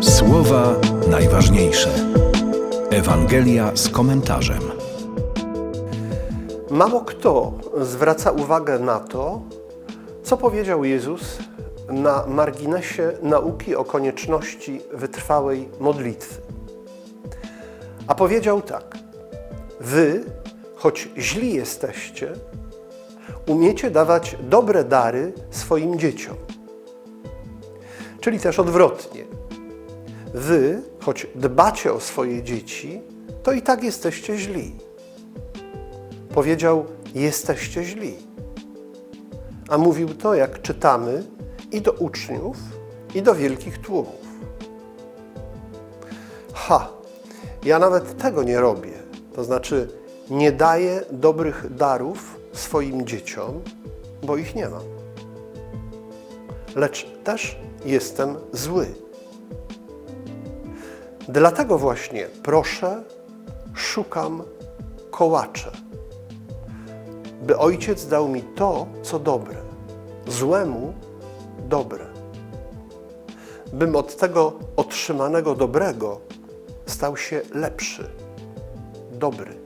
Słowa najważniejsze. Ewangelia z komentarzem. Mało kto zwraca uwagę na to, co powiedział Jezus na marginesie nauki o konieczności wytrwałej modlitwy. A powiedział tak: Wy, choć źli jesteście, umiecie dawać dobre dary swoim dzieciom. Czyli też odwrotnie. Wy, choć dbacie o swoje dzieci, to i tak jesteście źli. Powiedział: Jesteście źli. A mówił to, jak czytamy, i do uczniów, i do wielkich tłumów. Ha! Ja nawet tego nie robię. To znaczy, nie daję dobrych darów swoim dzieciom, bo ich nie mam. Lecz też jestem zły. Dlatego właśnie proszę, szukam, kołaczę, by ojciec dał mi to, co dobre, złemu dobre. Bym od tego otrzymanego dobrego stał się lepszy, dobry.